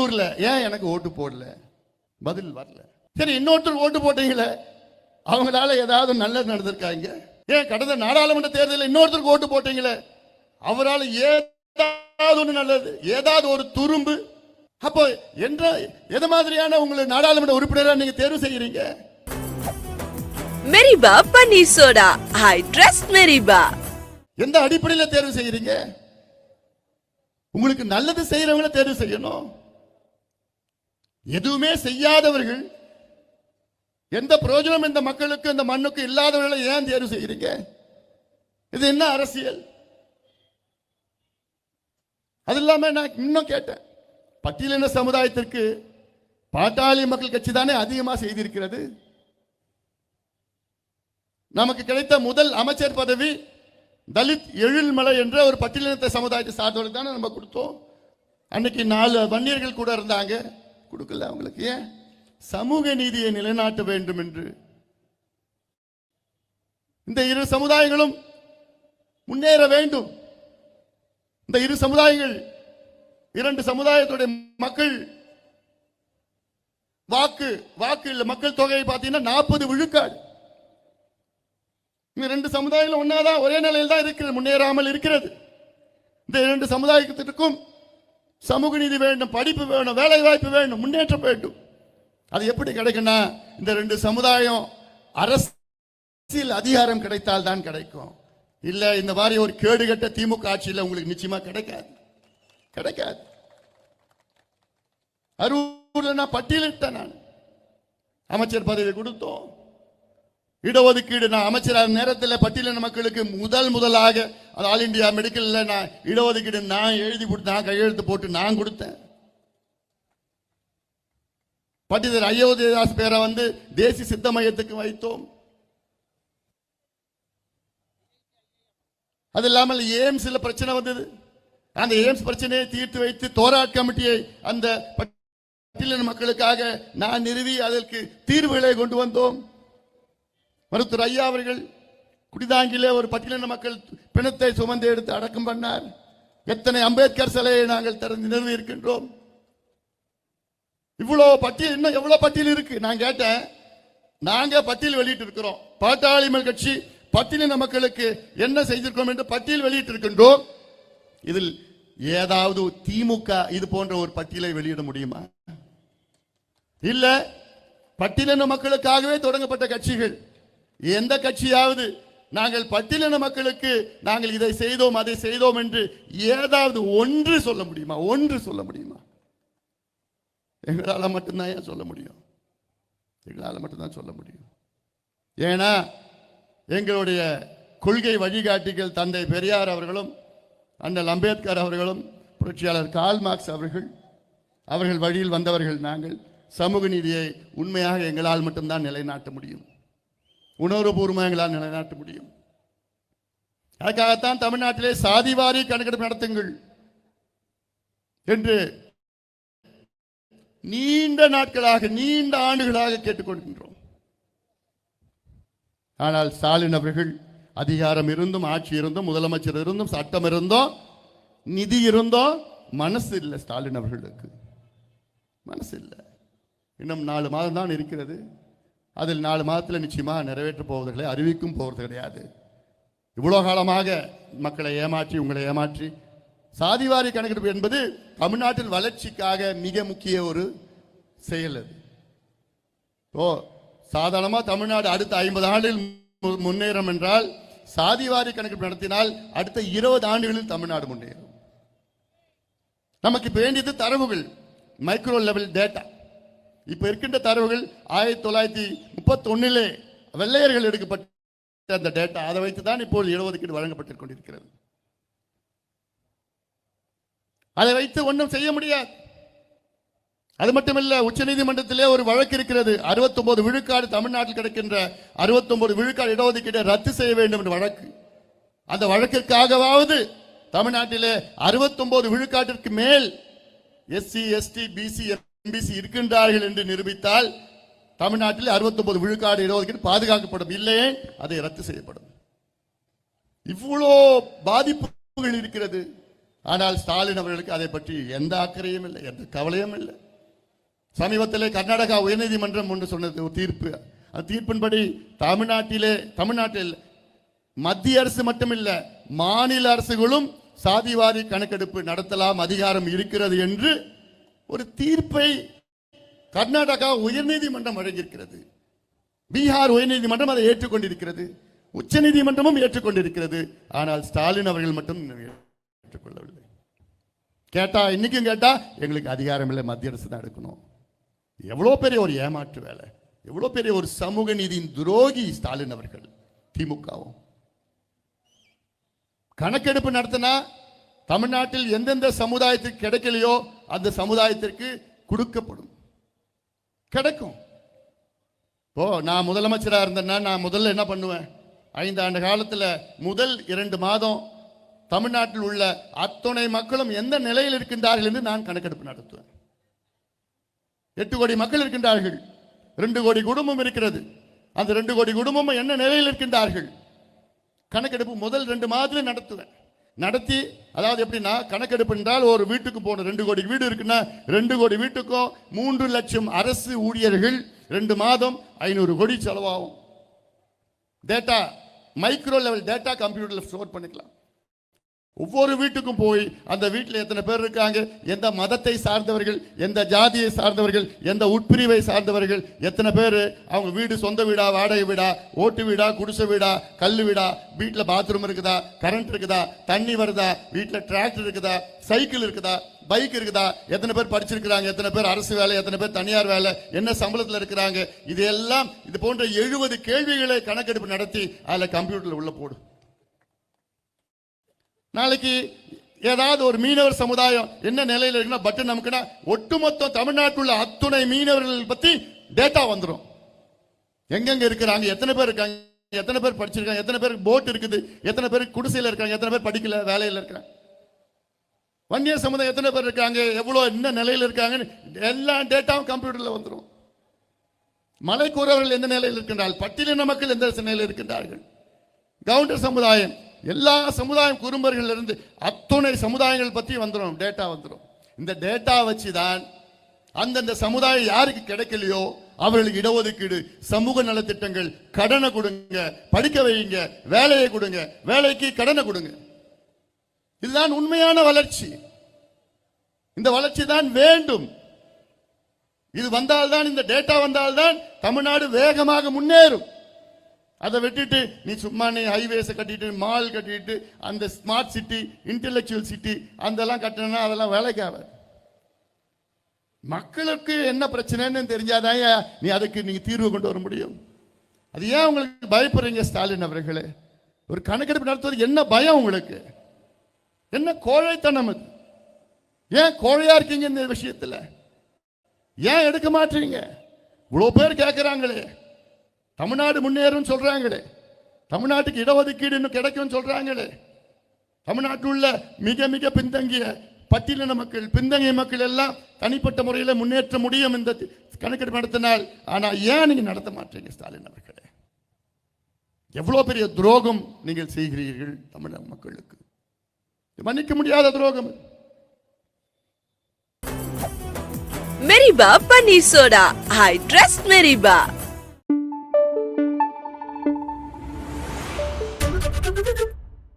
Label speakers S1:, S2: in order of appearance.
S1: அரூர்ல ஏன் எனக்கு ஓட்டு போடல? பதில் வரல. சரி இன்னொருத்தர் ஓட்டு போட்டீங்களே? அவங்களால ஏதாவது நல்லது நடந்திருக்காங்க? ஏன் கடந்த நாடாளுமன்ற தேர்தலில் இன்னொருத்தருக்கு ஓட்டு போட்டீங்களே? அவரால் ஏதாவது ஒன்று நல்லது ஏதாவது ஒரு துரும்பு. அப்போ என்ற எது மாதிரியான உங்களை நாடாளுமன்ற உறுப்பினராக நீங்க தேர்வு செய்யறீங்க?
S2: Meripa panneer soda. I trust Meripa.
S1: எந்த அடிப்படையில் தேர்வு செய்யறீங்க? உங்களுக்கு நல்லது செய்யறவங்கள தேர்வு செய்யணும். எதுவுமே செய்யாதவர்கள் எந்த பிரயோஜனம் இந்த மக்களுக்கு இந்த மண்ணுக்கு இல்லாதவர்களை ஏன் தேர்வு செய்யறீங்க இது என்ன அரசியல்? அது இல்லாம நான் இன்னும் கேட்டேன். பட்டியலின சமுதாயத்திற்கு பாட்டாளி மக்கள் கட்சி தானே அதிகமாக செய்திருக்கிறது. நமக்கு கிடைத்த முதல் அமைச்சர் பதவி தலித் எழில்மலை என்ற ஒரு பட்டியலினத்தை சமுதாயத்தை சார்ந்தவர்கள் தானே நம்ம கொடுத்தோம். அன்னைக்கு நாலு வன்னியர்கள் கூட இருந்தாங்க. கொடுக்கல அவங்களுக்கு. ஏன்? சமூக நீதியை நிலைநாட்ட வேண்டும் என்று இந்த இரு சமுதாயங்களும் முன்னேற வேண்டும். இந்த இரு சமுதாயங்கள் இரண்டு சமுதாயத்துடைய மக்கள் வாக்கு வாக்கு இல்ல மக்கள் தொகையை பார்த்தீங்கன்னா நாற்பது விழுக்காடு. இந்த ரெண்டு சமுதாயங்களும் ஒன்னாதான் ஒரே நிலையில் தான் இருக்கிறது முன்னேறாமல் இருக்கிறது. இந்த இரண்டு சமுதாயத்திற்கும் சமூக நீதி வேண்டும் படிப்பு வேணும் வேலை வாய்ப்பு வேண்டும் முன்னேற்றம் வேண்டும். அது எப்படி கிடைக்கும்னா இந்த ரெண்டு சமுதாயம் அரசியல் அதிகாரம் கிடைத்தால் தான் கிடைக்கும். இல்லை இந்த மாதிரி ஒரு கேடுகட்ட திமுக ஆட்சியில் உங்களுக்கு நிச்சயமா கிடைக்காது. கிடைக்காது. அரூர்ல நான் பட்டியலிட்டேன் நான். அமைச்சர் பதவி கொடுத்தோம். இடஒதுக்கீடு நான் அமைச்சராக நேரத்தில் பட்டியலின மக்களுக்கு முதல் முதலாக அது ஆல் இந்தியா மெடிக்கலில் நான் இடஒதுக்கீடு நான் எழுதி கொடுத்து நான் கையெழுத்து போட்டு நான் கொடுத்தேன். பண்டிதர் அயோத்தியதாஸ் பேரை வந்து தேசிய சித்த மையத்துக்கு வைத்தோம். அது இல்லாமல் எய்ம்ஸ்ல பிரச்சனை வந்தது. அந்த எய்ம்ஸ் பிரச்சனையை தீர்த்து வைத்து தோராட் கமிட்டியை அந்த பட்டியலின மக்களுக்காக நான் நிறுவி அதற்கு தீர்வுகளை கொண்டு வந்தோம். மருத்துவர் ஐயா அவர்கள் குடிதாங்கிலே ஒரு பட்டியலின மக்கள் பிணத்தை சுமந்து எடுத்து அடக்கம் பண்ணார். எத்தனை அம்பேத்கர் சிலையை நாங்கள் திறந்து நிறுவி இருக்கின்றோம் இவ்வளோ பட்டியல் இன்னும் எவ்வளோ பட்டியல் இருக்கு? நான் கேட்டேன். நாங்கள் பட்டியல் வெளியிட்டு இருக்கிறோம் பாட்டாளிமல் கட்சி பட்டியலின மக்களுக்கு என்ன செய்திருக்கோம் என்று பட்டியல் வெளியிட்டு இருக்கின்றோம் இதில் ஏதாவது திமுக இது போன்ற ஒரு பட்டியலை வெளியிட முடியுமா? இல்ல பட்டியலின மக்களுக்காகவே தொடங்கப்பட்ட கட்சிகள். எந்த கட்சியாவது நாங்கள் பட்டியலின மக்களுக்கு நாங்கள் இதை செய்தோம் அதை செய்தோம் என்று ஏதாவது ஒன்று சொல்ல முடியுமா? ஒன்று சொல்ல முடியுமா? எங்களால் மட்டும்தான் ஏன் சொல்ல முடியும்? எங்களால் மட்டும்தான் சொல்ல முடியும். ஏன்னா எங்களுடைய கொள்கை வழிகாட்டிகள் தந்தை பெரியார் அவர்களும் அண்ணல் அம்பேத்கர் அவர்களும் புரட்சியாளர் கால் மார்க்ஸ் அவர்கள் அவர்கள் வழியில் வந்தவர்கள் நாங்கள். சமூக நீதியை உண்மையாக எங்களால் மட்டும்தான் நிலைநாட்ட முடியும். உணர்வுபூர்வமாக எங்களால் நிலைநாட்ட முடியும். அதுக்காகத்தான் தமிழ்நாட்டிலே சாதிவாரி கணக்கெடுப்பு நடத்துங்கள் என்று நீண்ட நாட்களாக நீண்ட ஆண்டுகளாக கேட்டுக்கொள்கின்றோம். ஆனால் ஸ்டாலின் அவர்கள் அதிகாரம் இருந்தும் ஆட்சி இருந்தும் முதலமைச்சர் இருந்தும் சட்டம் இருந்தும் நிதி இருந்தோ மனசு இல்லை ஸ்டாலின் அவர்களுக்கு. மனசு இல்லை. இன்னும் நாலு மாதம் தான் இருக்கிறது. அதில் நாலு மாதத்தில் நிச்சயமாக நிறைவேற்ற போவதுகளை அறிவிக்கும் போவது கிடையாது. இவ்வளோ காலமாக மக்களை ஏமாற்றி உங்களை ஏமாற்றி சாதிவாரி கணக்கெடுப்பு என்பது தமிழ்நாட்டின் வளர்ச்சிக்காக மிக முக்கிய ஒரு செயல் அது. ஓ சாதாரணமாக தமிழ்நாடு அடுத்த ஐம்பது ஆண்டில் முன்னேறும் என்றால் சாதிவாரி கணக்கெடுப்பு நடத்தினால் அடுத்த இருபது ஆண்டுகளில் தமிழ்நாடு முன்னேறும். நமக்கு வேண்டியது தரவுகள் மைக்ரோ லெவல் டேட்டா இப்ப இருக்கின்ற தரவுகள் ஆயிரத்தி தொள்ளாயிரத்தி முப்பத்தி ஒன்னிலே வெள்ளையர்கள் எடுக்கப்பட்ட அந்த டேட்டா அதை வைத்து தான் இப்போது இடஒதுக்கீடு வழங்கப்பட்டுக் கொண்டிருக்கிறது. அதை வைத்து ஒன்றும் செய்ய முடியாது. அது மட்டுமல்ல உச்சநீதிமன்றத்திலே ஒரு வழக்கு இருக்கிறது. 69 விழுக்காடு தமிழ்நாட்டில் கிடைக்கின்ற 69 விழுக்காடு இடஒதுக்கீட்டை ரத்து செய்ய வேண்டும் என்ற வழக்கு. அந்த வழக்கிற்காகவாவது தமிழ்நாட்டிலே 69 விழுக்காட்டிற்கு மேல் எஸ்சி எஸ்டி பிசி எம்பிசி இருக்கின்றார்கள் என்று நிரூபித்தால் தமிழ்நாட்டில் 69 விழுக்காடு இடஒதுக்கீடு பாதுகாக்கப்படும் இல்லையே அதை ரத்து செய்யப்படும். இவ்வளோ பாதிப்புகள் இருக்கிறது. ஆனால் ஸ்டாலின் அவர்களுக்கு அதை பற்றி எந்த அக்கறையும் இல்லை எந்த கவலையும் இல்லை. சமீபத்திலே கர்நாடகா உயர்நீதிமன்றம் ஒன்று சொன்னது ஒரு தீர்ப்பு. அந்த தீர்ப்பின்படி தமிழ்நாட்டிலே தமிழ்நாட்டில் மத்திய அரசு மட்டுமில்லை மாநில அரசுகளும் சாதிவாரி கணக்கெடுப்பு நடத்தலாம் அதிகாரம் இருக்கிறது என்று ஒரு தீர்ப்பை கர்நாடகா உயர்நீதிமன்றம் வழங்கியிருக்கிறது. பீகார் உயர்நீதிமன்றம் அதை ஏற்றுக்கொண்டிருக்கிறது. உச்சநீதிமன்றமும் ஏற்றுக்கொண்டிருக்கிறது. ஆனால் ஸ்டாலின் அவர்கள் மட்டும் ஏற்றுக்கொள்ளவில்லை. கேட்டா இன்னைக்கும் கேட்டா எங்களுக்கு அதிகாரம் இல்லை மத்திய அரசு தான் எடுக்கணும். எவ்வளோ பெரிய ஒரு ஏமாற்று வேலை. எவ்வளோ பெரிய ஒரு சமூக நீதியின் துரோகி ஸ்டாலின் அவர்கள் திமுகவும். கணக்கெடுப்பு நடத்தினா தமிழ்நாட்டில் எந்தெந்த சமுதாயத்துக்கு கிடைக்கலையோ அந்த சமுதாயத்திற்கு கொடுக்கப்படும். கிடைக்கும். இப்போ நான் முதலமைச்சராக இருந்தேன்னா நான் முதல்ல என்ன பண்ணுவேன்? ஐந்து ஆண்டு காலத்தில் முதல் இரண்டு மாதம் தமிழ்நாட்டில் உள்ள அத்துணை மக்களும் எந்த நிலையில் இருக்கின்றார்கள் என்று நான் கணக்கெடுப்பு நடத்துவேன். எட்டு கோடி மக்கள் இருக்கின்றார்கள். ரெண்டு கோடி குடும்பம் இருக்கிறது. அந்த ரெண்டு கோடி குடும்பமும் என்ன நிலையில் இருக்கின்றார்கள்? கணக்கெடுப்பு முதல் ரெண்டு மாதத்தில் நடத்துவேன். நடத்தி அதாவது எப்படின்னா கணக்கெடுப்பு என்றால் ஒரு வீட்டுக்கு போன ரெண்டு கோடி வீடு இருக்குன்னா ரெண்டு கோடி வீட்டுக்கும் மூன்று லட்சம் அரசு ஊழியர்கள் ரெண்டு மாதம் ஐநூறு கோடி செலவாகும். டேட்டா மைக்ரோ லெவல் டேட்டா கம்ப்யூட்டரில் ஸ்டோர் பண்ணிக்கலாம். ஒவ்வொரு வீட்டுக்கும் போய் அந்த வீட்டில் எத்தனை பேர் இருக்காங்க? எந்த மதத்தை சார்ந்தவர்கள் எந்த ஜாதியை சார்ந்தவர்கள் எந்த உட்பிரிவை சார்ந்தவர்கள் எத்தனை பேர்? அவங்க வீடு சொந்த வீடா வாடகை வீடா ஓட்டு வீடா குடிசை வீடா கல் வீடா வீட்டில் பாத்ரூம் இருக்குதா கரண்ட் இருக்குதா தண்ணி வருதா வீட்டில் டிராக்டர் இருக்குதா சைக்கிள் இருக்குதா பைக் இருக்குதா எத்தனை பேர் படிச்சிருக்கிறாங்க எத்தனை பேர் அரசு வேலை எத்தனை பேர் தனியார் வேலை என்ன சம்பளத்தில் இருக்கிறாங்க? இது எல்லாம் இது போன்ற எழுபது கேள்விகளை கணக்கெடுப்பு நடத்தி அதில் கம்ப்யூட்டரில் உள்ள போடு. நாளைக்கு ஏதாவது ஒரு மீனவர் சமுதாயம் என்ன நிலையில் இருக்குன்னா பட்டு நமக்குன்னா ஒட்டுமொத்த தமிழ்நாட்டில் உள்ள அத்துணை மீனவர்கள் பத்தி டேட்டா வந்துடும் எங்கெங்க இருக்கிறாங்க எத்தனை பேர் இருக்காங்க எத்தனை பேர் படிச்சிருக்காங்க எத்தனை பேருக்கு போட் இருக்குது எத்தனை பேர் குடிசையில் இருக்காங்க எத்தனை பேர் படிக்கல வேலையில் இருக்காங்க வன்னிய சமுதாயம் எத்தனை பேர் இருக்காங்க எவ்வளோ என்ன நிலையில் இருக்காங்கன்னு எல்லா டேட்டாவும் கம்ப்யூட்டரில் வந்துடும் மலைக்கூறவர்கள் எந்த நிலையில் இருக்கின்றார்கள்? பட்டியலின மக்கள் எந்த நிலையில் இருக்கின்றார்கள்? கவுண்டர் சமுதாயம் எல்லா சமுதாயம் குறும்பர்கள் இருந்து அத்துணை சமுதாயங்கள் பற்றி வந்துடும் டேட்டா வந்துடும் இந்த டேட்டா வச்சு தான் அந்தந்த சமுதாயம் யாருக்கு கிடைக்கலையோ அவர்களுக்கு இடஒதுக்கீடு சமூக நலத்திட்டங்கள் கடனை கொடுங்க படிக்க வைங்க வேலையை கொடுங்க வேலைக்கு கடனை கொடுங்க. இதுதான் உண்மையான வளர்ச்சி. இந்த வளர்ச்சி தான் வேண்டும். இது வந்தால்தான் இந்த டேட்டா வந்தால்தான் தமிழ்நாடு வேகமாக முன்னேறும். அதை விட்டுட்டு நீ சும்மா நீ ஹைவேஸை கட்டிட்டு மால் கட்டிட்டு அந்த ஸ்மார்ட் சிட்டி இன்டெலெக்சுவல் சிட்டி அதெல்லாம் கட்டணும்னா அதெல்லாம் வேலைக்கு ஆகாது. மக்களுக்கு என்ன பிரச்சனைன்னு தெரிஞ்சாதான் நீ அதுக்கு நீங்க தீர்வு கொண்டு வர முடியும்? அது ஏன் உங்களுக்கு பயப்படுறீங்க ஸ்டாலின் அவர்களே? ஒரு கணக்கெடுப்பு நடத்துவது என்ன பயம் உங்களுக்கு? என்ன கோழைத்தனம் அது? ஏன் கோழையா இருக்கீங்க இந்த விஷயத்துல? ஏன் எடுக்க மாட்டீங்க? இவ்வளோ பேர் கேட்குறாங்களே தமிழ்நாடு முன்னேறும் சொல்றாங்களே. தமிழ்நாட்டுக்கு இடஒதுக்கீடு இன்னும் கிடைக்கும் சொல்றாங்களே. தமிழ்நாட்டில் உள்ள மிக மிக பின்தங்கிய பட்டியலின மக்கள் பின்தங்கிய மக்கள் எல்லாம் தனிப்பட்ட முறையில் முன்னேற்ற முடியும் இந்த கணக்கெடுப்பு நடத்தினால். ஆனால் ஏன் நீங்கள் நடத்த மாட்டீங்க ஸ்டாலின் அவர்களே? எவ்வளோ பெரிய துரோகம் நீங்கள் செய்கிறீர்கள் தமிழக மக்களுக்கு. மன்னிக்க முடியாத துரோகம்.
S2: Meripa panneer soda. I trust Meripa.